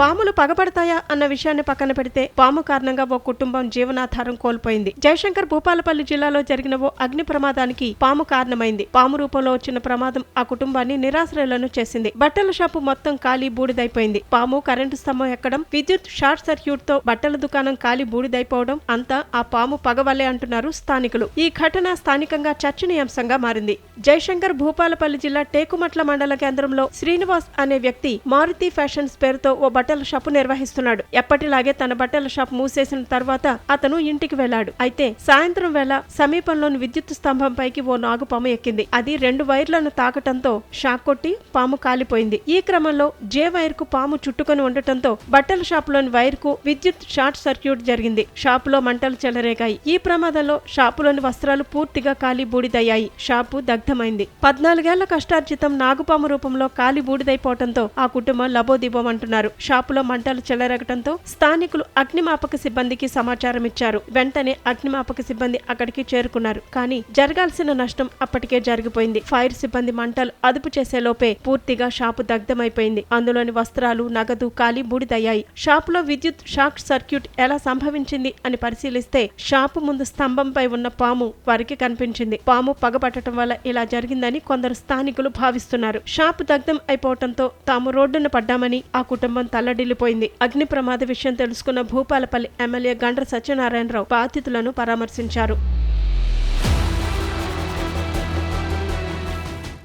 పాములు పగబడతాయా అన్న విషయాన్ని పక్కన పెడితే పాము కారణంగా ఓ కుటుంబం జీవనాధారం కోల్పోయింది. జయశంకర్ భూపాలపల్లి జిల్లాలో జరిగిన ఓ అగ్ని ప్రమాదానికి పాము కారణమైంది. పాము రూపంలో వచ్చిన ప్రమాదం ఆ కుటుంబాన్ని నిరాశ్రయులను చేసింది. బట్టల షాపు మొత్తం ఖాళీ బూడిదైపోయింది. పాము కరెంటు స్తంభం ఎక్కడం విద్యుత్ షార్ట్ సర్క్యూట్తో బట్టల దుకాణం ఖాళీ బూడిదైపోవడం అంతా ఆ పాము పగవలే అంటున్నారు స్థానికులు. ఈ ఘటన స్థానికంగా చర్చనీయాంశంగా మారింది. జయశంకర్ భూపాలపల్లి జిల్లా టేకుమట్ల మండల కేంద్రంలో శ్రీనివాస్ అనే వ్యక్తి మారుతి ఫ్యాషన్స్ పేరుతో ఓ బట్టల షాపు నిర్వహిస్తున్నాడు. ఎప్పటిలాగే తన బట్టల షాప్ మూసేసిన తర్వాత అతను ఇంటికి వెళ్ళాడు అయితే సాయంత్రం వేళ సమీపంలోని విద్యుత్ స్తంభం పైకి ఓ నాగుపాము ఎక్కింది. అది రెండు వైర్లను తాకటంతో షాక్ కొట్టి పాము కాలిపోయింది. ఈ క్రమంలో జే వైర్కు పాము చుట్టుకొని ఉండటంతో బట్టల షాపులోని వైర్కు విద్యుత్ షార్ట్ సర్క్యూట్ జరిగింది. షాపులో మంటలు చెలరేగాయి. ఈ ప్రమాదంలో షాపులోని వస్త్రాలు పూర్తిగా కాలి బూడిదయ్యాయి షాపు దగ్ధమైంది. పద్నాలుగేళ్ళ కష్టార్జితం నాగుపాము రూపంలో కాలి బూడిదైపోవటంతో ఆ కుటుంబం లబోదిబోమంటున్నారు. షాప్ షాపులో మంటలు చెలరేగటంతో స్థానికులు అగ్నిమాపక సిబ్బందికి సమాచారం ఇచ్చారు. వెంటనే అగ్నిమాపక సిబ్బంది అక్కడికి చేరుకున్నారు. కానీ జరగాల్సిన నష్టం అప్పటికే జరిగిపోయింది. ఫైర్ సిబ్బంది మంటలు అదుపు చేసే లోపే పూర్తిగా షాపు దగ్ధమైపోయింది. అందులోని వస్త్రాలు నగదు కాలి బూడిదయ్యాయి. షాపులో విద్యుత్ షాక్ సర్క్యూట్ ఎలా సంభవించింది అని పరిశీలిస్తే షాపు ముందు స్తంభంపై ఉన్న పాము వారికి కనిపించింది. పాము పగపట్టడం వల్ల ఇలా జరిగిందని కొందరు స్థానికులు భావిస్తున్నారు. షాపు దగ్ధం అయిపోవడంతో తాము రోడ్డున పడ్డామని ఆ కుటుంబం తల్లడిల్లిపోయింది అగ్ని ప్రమాద విషయం తెలుసుకున్న భూపాలపల్లి ఎమ్మెల్యే గండ్ర సత్యనారాయణరావు బాధితులను పరామర్శించారు.